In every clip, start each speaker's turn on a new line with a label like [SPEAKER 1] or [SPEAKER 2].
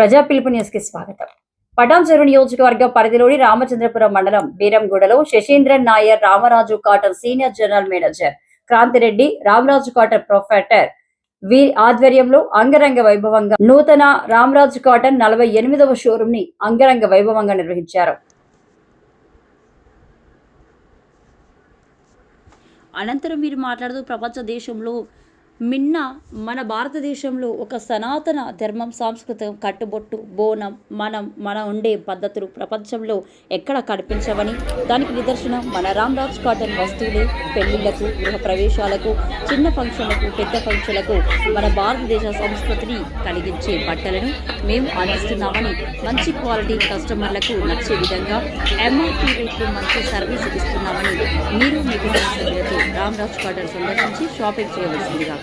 [SPEAKER 1] ప్రజా పిలుపు న్యూస్కి స్వాగతం. పటాన్ చెరువు నియోజకవర్గ పరిధిలోని రామచంద్రపురం మండలం బీరంగూడలో Saseendran Nair Ramraj cotton senior general manager Kranthi Reddy Ramraj cotton proprietor వీరి ఆధ్వర్యంలో అంగరంగ వైభవంగా నూతన రామరాజు కాటన్ నలభై ఎనిమిదవ షోరూమ్ని అంగరంగ వైభవంగా నిర్వహించారు. అనంతరం వీరు మాట్లాడుతూ ప్రపంచ దేశంలో మిన్న మన భారతదేశంలో ఒక సనాతన ధర్మం సాంస్కృతం కట్టుబొట్టు బోనం మనం మన ఉండే పద్ధతులు ప్రపంచంలో ఎక్కడ కనిపించవని? దానికి నిదర్శనం మన రామ్రాజ్ కాటన్ వస్తువులే పెళ్ళిళ్ళకు గృహ ప్రవేశాలకు చిన్న ఫంక్షన్లకు పెద్ద ఫంక్షన్లకు మన భారతదేశ సంస్కృతిని కలిగించే బట్టలను మేము అందిస్తున్నామని మంచి క్వాలిటీ కస్టమర్లకు నచ్చే విధంగా ఎంఆర్పీ రేట్లు మంచి సర్వీస్ ఇస్తున్నామని మీరు మీ రామ్రాజ్ కాటన్ సందర్శించి షాపింగ్ చేయవలసిందిగా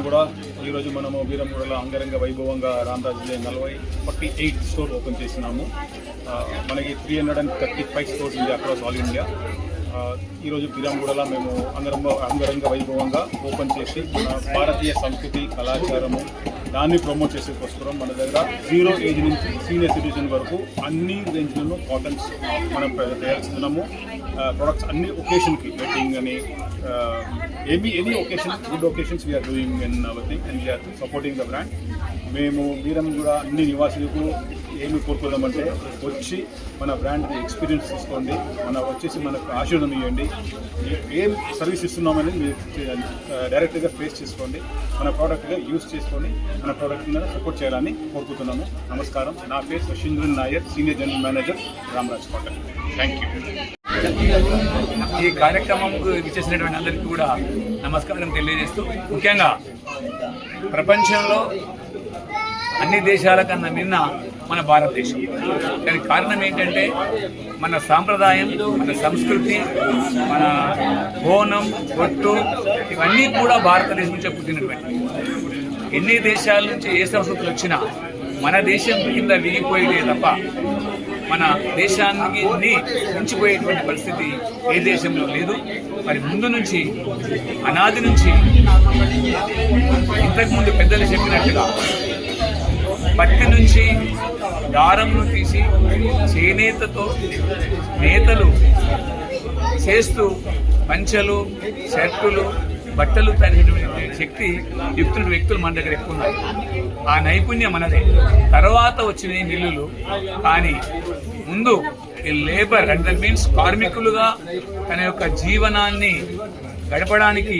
[SPEAKER 2] మనం కూడా ఈరోజు మనము వీరంగూడలో అంగరంగ వైభవంగా రామరాజు నలభై ఫార్టీ ఎయిట్ స్టోర్ ఓపెన్ చేసినాము. మనకి three hundred and thirty five stores ఉంది అక్రాస్ ఆల్ ఇండియా ఈరోజు బిరాంగూడలో మేము అంగరంగ అంగరంగ వైభవంగా ఓపెన్ చేసి మన భారతీయ సంస్కృతి కళాచారము దాన్ని ప్రమోట్ చేసేకొస్తున్నాం. మన దగ్గర జీరో ఏజ్ నుంచి సీనియర్ సిటిజన్ వరకు అన్ని రేంజ్లను కాటన్స్ మనం తయారు చేస్తున్నాము. ప్రొడక్ట్స్ అన్ని ఒకేషన్కి వెడ్డింగ్ అని any any occasion good occasions we're doing in our thing and we're supporting the brand మేము మీరం కూడా అన్ని నివాసులకు ఏమి కోరుకుందామంటే వచ్చి మన బ్రాండ్ ఎక్స్పీరియన్స్ తీసుకోండి. మన వచ్చేసి మనకు ఆశీర్వాదం ఇవ్వండి. ఏం సర్వీస్ ఇస్తున్నామని మీరు డైరెక్ట్గా ఫేస్ చేసుకోండి. మన ప్రోడక్ట్గా యూస్ చేసుకొని మన ప్రోడక్ట్ మీద సపోర్ట్ చేయాలని కోరుకుంటున్నాము. నమస్కారం. నా పేరు Saseendran Nair senior general manager Ramraj cotton. Thank you
[SPEAKER 3] ఈ కార్యక్రమంకు విచ్చేసినటువంటి అందరికీ కూడా నమస్కారం తెలియజేస్తూ ముఖ్యంగా ప్రపంచంలో అన్ని దేశాల కన్నా నిన్న మన భారతదేశం. దానికి కారణం ఏంటంటే మన సాంప్రదాయం మన సంస్కృతి మన బోనం ఒట్టు ఇవన్నీ కూడా భారతదేశం నుంచే పుట్టినటువంటి. ఎన్ని దేశాల నుంచి ఏ సంస్కృతులు వచ్చినా మన దేశం కింద విరిగిపోయేదే తప్ప మన దేశాన్ని ఉంచిపోయేటువంటి పరిస్థితి ఏ దేశంలో లేదు. మరి ముందు నుంచి అనాది నుంచి ఇంతకుముందు పెద్దలు చెప్పినట్టుగా పత్తి నుంచి దారంను తీసి చేనేతతో నేతలు చేస్తూ పంచలు షర్టులు బట్టలు తయారు శక్తి యుక్తుడు వ్యక్తులు మన దగ్గర ఎక్కువ ఉన్నారు ఆ నైపుణ్యం మనదే. తర్వాత వచ్చిన మిల్లులు కానీ ముందు ఈ లేబర్ అంటే మీన్స్ కార్మికులుగా తన యొక్క జీవనాన్ని గడపడానికి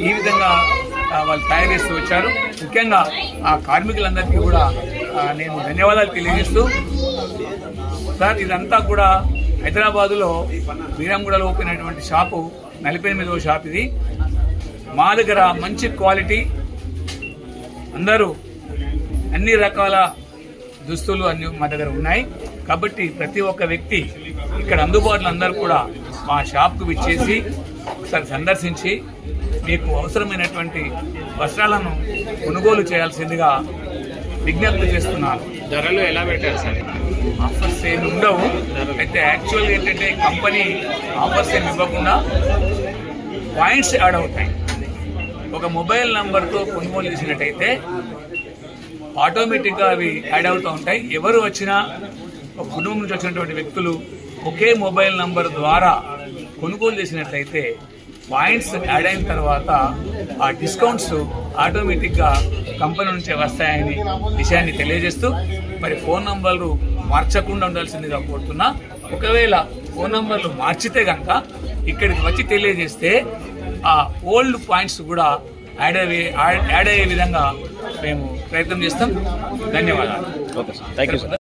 [SPEAKER 3] ఈ విధంగా వాళ్ళు తయారు చేస్తూ వచ్చారు. ముఖ్యంగా ఆ కార్మికులందరికీ కూడా నేను ధన్యవాదాలు తెలియజేస్తూ సార్ ఇదంతా కూడా హైదరాబాదులో బీరంగూడలో ఓపెన్ అయినటువంటి షాపు. నలభై ఎనిమిదవ షాప్ ఇది మా దగ్గర మంచి క్వాలిటీ. అందరూ అన్ని రకాల దుస్తులు అన్ని మా దగ్గర ఉన్నాయి. కాబట్టి ప్రతి ఒక్క వ్యక్తి ఇక్కడ అందుబాటులో అందరూ కూడా మా షాప్కు విచ్చేసి ఒకసారి సందర్శించి మీకు అవసరమైనటువంటి వస్త్రాలను కొనుగోలు చేయాల్సిందిగా విజ్ఞప్తి చేస్తున్నాను.
[SPEAKER 4] ధరలు ఎలా పెట్టారు సార్?
[SPEAKER 3] ఆఫర్స్ ఏమి ఉండవు. అయితే యాక్చువల్ ఏంటంటే కంపెనీ ఆఫర్స్ ఏమి ఇవ్వకుండా పాయింట్స్ యాడ్ అవుతాయి. ఒక మొబైల్ నంబర్తో కొనుగోలు చేసినట్టయితే ఆటోమేటిక్గా అవి యాడ్ అవుతూ ఉంటాయి. ఎవరు వచ్చినా ఒక కుటుంబం నుంచి వచ్చినటువంటి వ్యక్తులు ఒకే మొబైల్ నంబర్ ద్వారా కొనుగోలు చేసినట్లయితే పాయింట్స్ యాడ్ అయిన తర్వాత ఆ డిస్కౌంట్స్ ఆటోమేటిక్గా కంపెనీ నుంచే వస్తాయని విషయాన్ని తెలియజేస్తూ మరి ఫోన్ నంబర్లు మార్చకుండా ఉండాల్సిందిగా కోరుతున్నా. ఒకవేళ ఫోన్ నంబర్లు మార్చితే కనుక ఇక్కడికి వచ్చి తెలియజేస్తే ఆ ఓల్డ్ పాయింట్స్ కూడా యాడ్ అయ్యే యాడ్ అయ్యే విధంగా మేము ప్రయత్నం చేస్తాం. ధన్యవాదాలు.
[SPEAKER 4] Okay sir. Thank you sir.